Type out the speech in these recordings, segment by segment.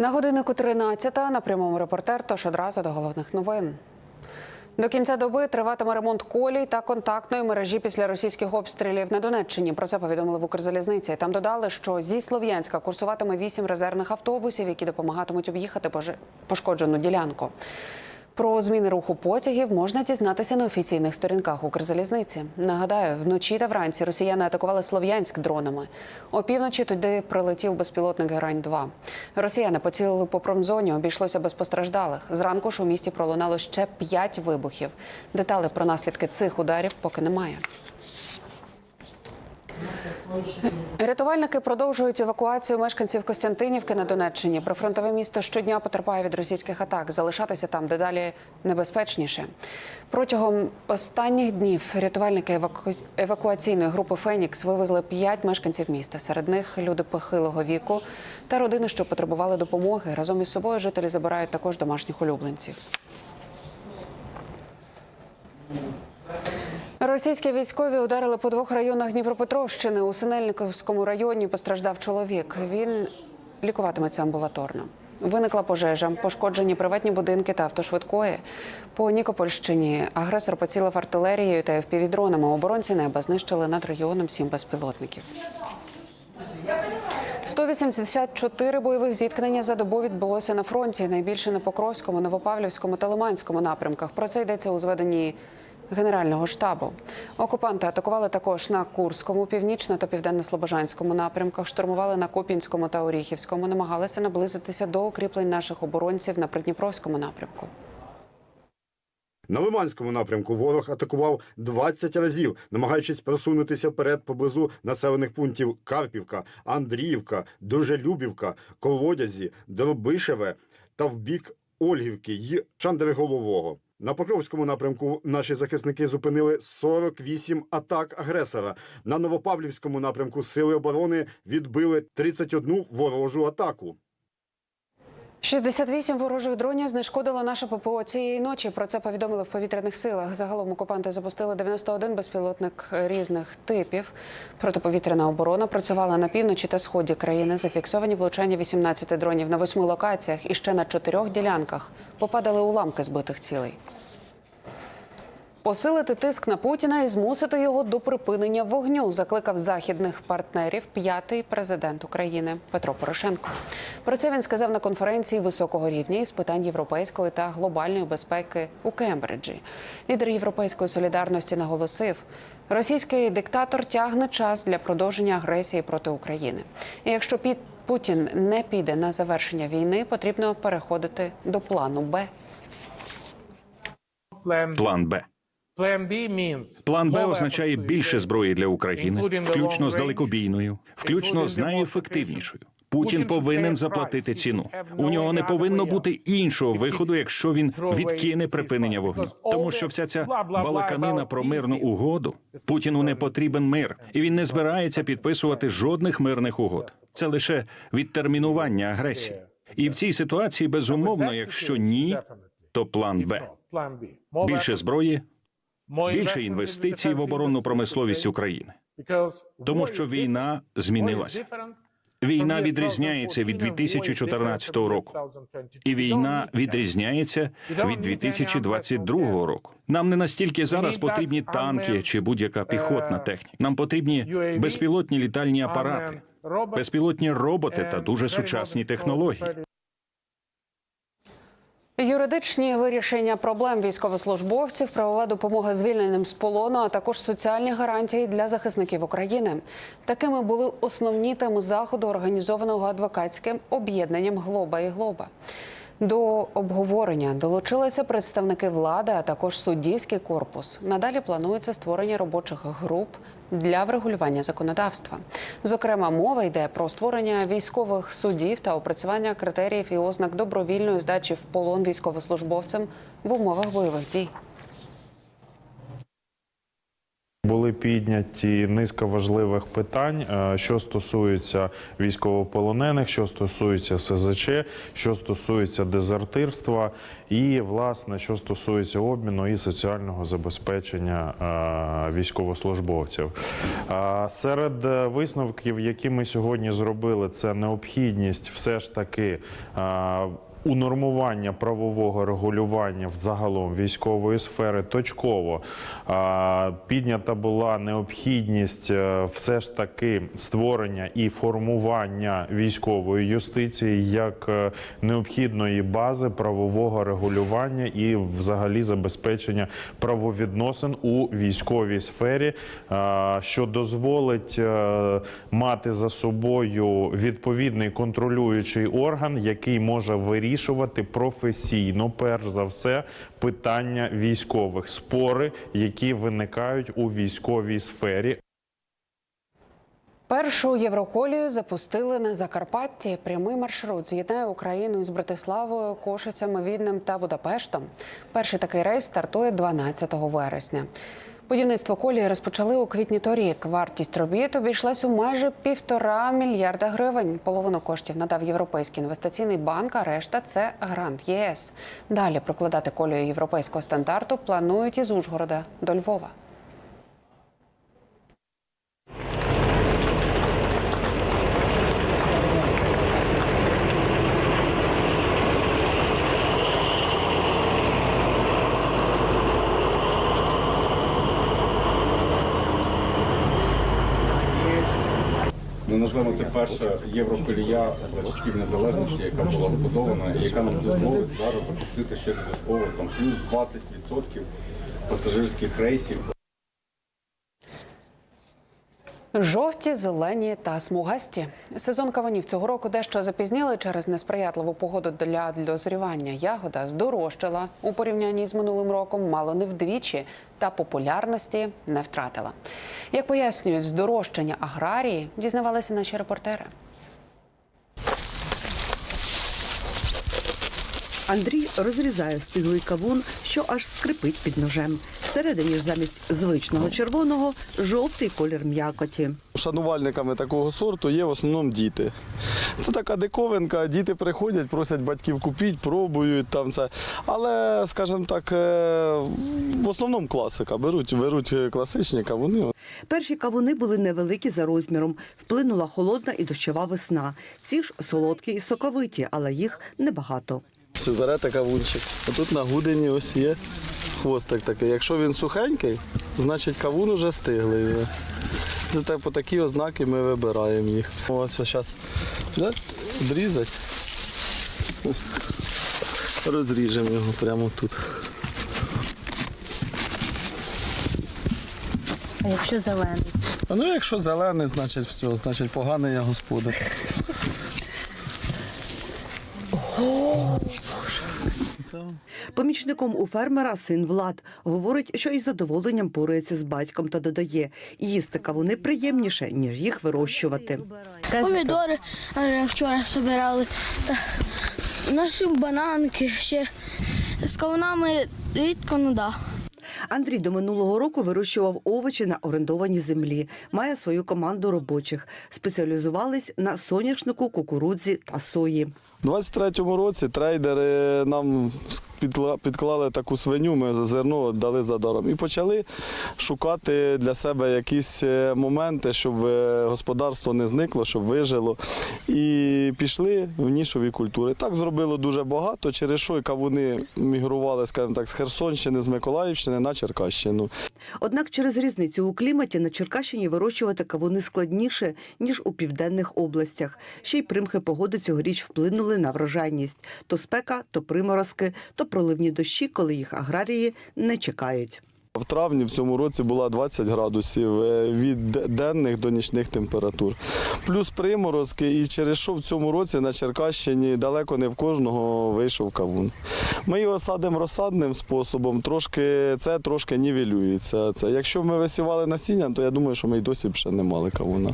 На годиннику 13 на прямому репортер, тож одразу до головних новин. До кінця доби триватиме ремонт колій та контактної мережі після російських обстрілів на Донеччині. Про це повідомили в Укрзалізниці. Там додали, що зі Слов'янська курсуватиме вісім резервних автобусів, які допомагатимуть об'їхати пошкоджену ділянку. Про зміни руху потягів можна дізнатися на офіційних сторінках Укрзалізниці. Нагадаю, вночі та вранці росіяни атакували Слов'янськ дронами. Опівночі туди прилетів безпілотник Герань 2 Росіяни поцілили по промзоні, обійшлося без постраждалих. Зранку ж у місті пролунало ще п'ять вибухів. Деталі про наслідки цих ударів поки немає. Рятувальники продовжують евакуацію мешканців Костянтинівки на Донеччині. Прифронтове місто щодня потерпає від російських атак. Залишатися там дедалі небезпечніше. Протягом останніх днів рятувальники еваку... евакуаційної групи Фенікс вивезли п'ять мешканців міста. Серед них люди похилого віку та родини, що потребували допомоги. Разом із собою жителі забирають також домашніх улюбленців. Російські військові ударили по двох районах Дніпропетровщини. У Синельниковському районі постраждав чоловік. Він лікуватиметься амбулаторно. Виникла пожежа, пошкоджені приватні будинки та автошвидкої. По Нікопольщині агресор поцілив артилерією та впівдронами. Оборонці неба знищили над регіоном сім безпілотників. 184 бойових зіткнення за добу відбулося на фронті. Найбільше на Покровському, Новопавлівському та Лиманському напрямках. Про це йдеться у зведенні Генерального штабу окупанти атакували також на Курському, північно та південно-слобожанському напрямках. Штурмували на Купінському та Оріхівському. Намагалися наблизитися до укріплень наших оборонців на Придніпровському напрямку. На Лиманському напрямку ворог атакував 20 разів, намагаючись просунутися вперед поблизу населених пунктів Карпівка, Андріївка, Дружелюбівка, Колодязі, Дробишеве та в бік Ольгівки й Шандереголового. На Покровському напрямку наші захисники зупинили 48 атак агресора. На Новопавлівському напрямку сили оборони відбили 31 ворожу атаку. 68 ворожих дронів знешкодило наше ППО цієї ночі. Про це повідомили в повітряних силах. Загалом окупанти запустили 91 безпілотник різних типів. Протиповітряна оборона працювала на півночі та сході країни. Зафіксовані влучання 18 дронів на восьми локаціях і ще на чотирьох ділянках попадали уламки збитих цілей. Посилити тиск на Путіна і змусити його до припинення вогню закликав західних партнерів п'ятий президент України Петро Порошенко. Про це він сказав на конференції високого рівня із питань європейської та глобальної безпеки у Кембриджі. Лідер європейської солідарності наголосив. Російський диктатор тягне час для продовження агресії проти України. І якщо Піт- Путін не піде на завершення війни, потрібно переходити до плану Б. План Б. План Б означає більше зброї для України, включно з далекобійною, включно з найефективнішою. Путін повинен заплатити ціну. У нього не повинно бути іншого виходу, якщо він відкине припинення вогню. Тому що вся ця балаканина про мирну угоду Путіну не потрібен мир, і він не збирається підписувати жодних мирних угод. Це лише відтермінування агресії. І в цій ситуації безумовно, якщо ні, то план Б. Більше зброї, більше інвестицій в оборонну промисловість. України, тому що війна змінилася. Війна відрізняється від 2014 року, і війна відрізняється від 2022 року. Нам не настільки зараз потрібні танки чи будь-яка піхотна техніка. Нам потрібні безпілотні літальні апарати, безпілотні роботи та дуже сучасні технології. Юридичні вирішення проблем військовослужбовців, правова допомога звільненим з полону, а також соціальні гарантії для захисників України. Такими були основні теми заходу, організованого адвокатським об'єднанням Глоба і Глоба. До обговорення долучилися представники влади, а також суддівський корпус. Надалі планується створення робочих груп для врегулювання законодавства. Зокрема, мова йде про створення військових судів та опрацювання критеріїв і ознак добровільної здачі в полон військовослужбовцям в умовах бойових дій. Були підняті низка важливих питань, е, що стосується військовополонених, що стосується СЗЧ, що стосується дезертирства, і власне що стосується обміну і соціального забезпечення е, військовослужбовців. Е, Серед висновків, які ми сьогодні зробили, це необхідність все ж таки. Унормування правового регулювання взагалом військової сфери точково. Піднята була необхідність е, все ж таки створення і формування військової юстиції як е, необхідної бази правового регулювання і взагалі забезпечення правовідносин у військовій сфері, що дозволить е, мати за собою відповідний контролюючий орган, який може вирішувати професійно, перш за все, питання військових спори, які виникають у військовій сфері. Першу євроколію запустили на Закарпатті. Прямий маршрут з'єднає Україну із Братиславою, Кошицями, Віднем та Будапештом. Перший такий рейс стартує 12 вересня. Будівництво колії розпочали у квітні торік. Вартість робіт обійшлась у майже півтора мільярда гривень. Половину коштів надав Європейський інвестиційний банк, а решта це грант ЄС. Далі прокладати колію європейського стандарту планують із Ужгорода до Львова. Назвемо це перша євроколія за часів незалежності, яка була збудована, і яка нам дозволить зараз запустити ще додатково там плюс 20% пасажирських рейсів. Жовті, зелені та смугасті. Сезон кавунів цього року дещо запізніли через несприятливу погоду для дозрівання. Ягода здорожчала у порівнянні з минулим роком, мало не вдвічі, та популярності не втратила. Як пояснюють здорожчання аграрії, дізнавалися наші репортери. Андрій розрізає стиглий кавун, що аж скрипить під ножем. Всередині ж замість звичного червоного жовтий колір м'якоті. Шанувальниками такого сорту є в основному діти. Це така диковинка, діти приходять, просять батьків купіть, пробують там це. Але, скажімо так, е, в основному класика. Беруть, беруть класичні кавуни. Перші кавуни були невеликі за розміром. Вплинула холодна і дощова весна. Ці ж солодкі і соковиті, але їх небагато. Все, берете кавунчик. А тут на гудені ось є хвостик такий. Якщо він сухенький, значить кавун уже стиглий. Це так, по такі ознаки ми вибираємо їх. Ось зараз обрізати. Ось. Розріжемо його прямо тут. А якщо зелений? А ну якщо зелений, значить все, значить поганий я господар. Це Помічником у фермера син Влад говорить, що із задоволенням порується з батьком та додає, їсти кавуни приємніше, ніж їх вирощувати. Помідори вчора збирали. Та наші бананки ще з кавунами рідко ну да. Андрій до минулого року вирощував овочі на орендованій землі. Має свою команду робочих. Спеціалізувались на соняшнику, кукурудзі та сої. У 23-му році трейдери нам підклали таку свиню, ми зерно дали за даром. І почали шукати для себе якісь е, моменти, щоб е, господарство не зникло, щоб вижило. І пішли в нішові культури. Так зробило дуже багато, через що і кавуни мігрували, скажімо так, з Херсонщини, з Миколаївщини на Черкащину. Однак через різницю у кліматі на Черкащині вирощувати кавуни складніше, ніж у південних областях. Ще й примхи погоди цьогоріч вплинули на врожайність. То спека, то приморозки, то проливні дощі, коли їх аграрії не чекають. В травні в цьому році була 20 градусів е, від денних до нічних температур. Плюс приморозки, і через що в цьому році на Черкащині далеко не в кожного вийшов кавун. Ми його садимо розсадним способом, трошки, це трошки нівелюється. Це, якщо ми висівали насіння, то я думаю, що ми й досі б ще не мали кавуна.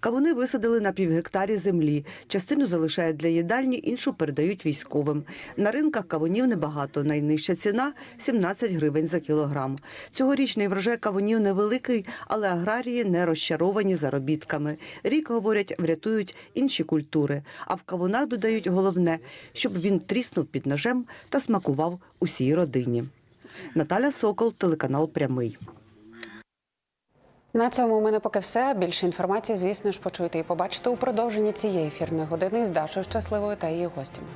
Кавуни висадили на півгектарі землі. Частину залишають для їдальні, іншу передають військовим. На ринках кавунів небагато. Найнижча ціна 17 гривень за кілограм. Цьогорічний врожай кавунів невеликий, але аграрії не розчаровані заробітками. Рік, говорять, врятують інші культури. А в кавунах додають головне, щоб він тріснув під ножем та смакував усій родині. Наталя Сокол, телеканал Прямий. На цьому у мене поки все. Більше інформації, звісно ж, почуєте і побачите у продовженні цієї ефірної години з Дашою Щасливою та її гостями.